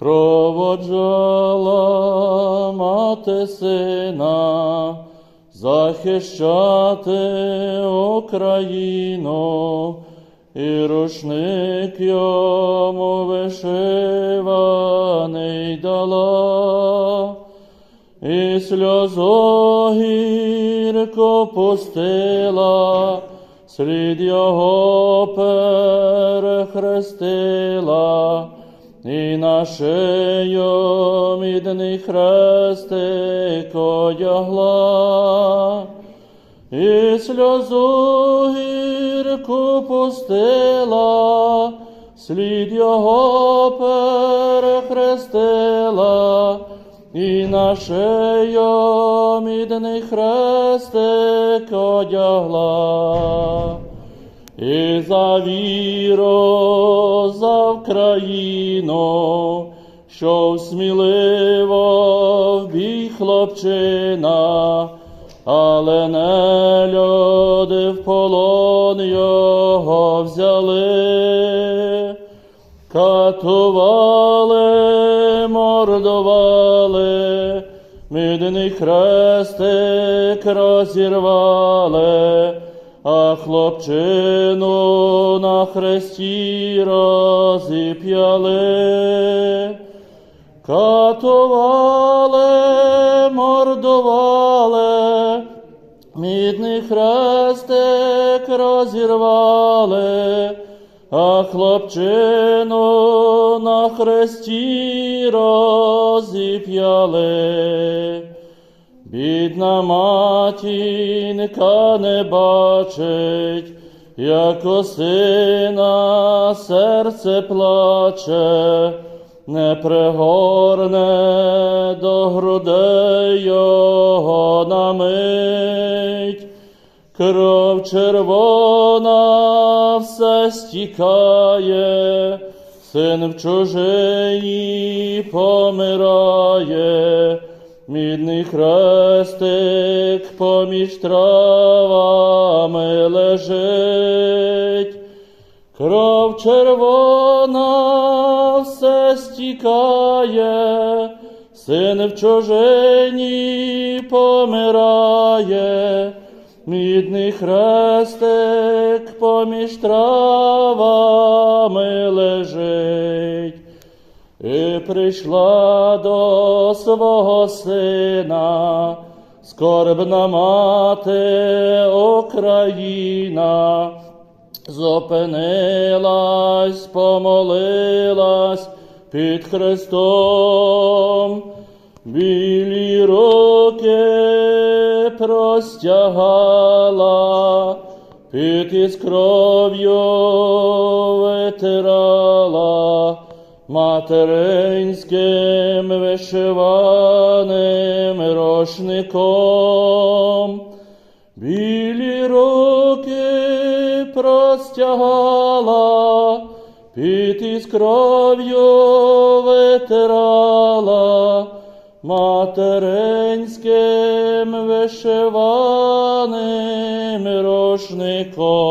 проводжала мати сина, захищати Україну, і рушник йому вишиваний дала, і сльозу гірко пустила, слід його перехрестила, і на шию мідний хрестик одягла, і сльозу гірку пустила, слід його перехрестила, і на шию мідний хрестик одягла. І за віру за Вкраїну, що сміливо в хлопчина, але не люди в полон його взяли, катували, мордували, мідний хрестик розірвали, а хлопчину на хресті розіп'яли, катували, мордували, мідний хрестик розірвали, а хлопчину на хресті розіп'яли. Бідна матінка не бачить, як у сина серце плаче, не пригорне до грудей його на мить. Кров червона все стікає, син в чужині помирає, мідний хрестик поміж травами лежить. Кров червона все стікає, син в чужині помирає, мідний хрестик поміж травами лежить. І прийшла до свого сина, скорбна мати Україна, зупинилась, помолилась під Христом, білі руки простягала, під із кров'ю витирала материнським вишиваним рушником. Білі руки простягала, під із кров'ю витирала, материнським вишиваним рушником.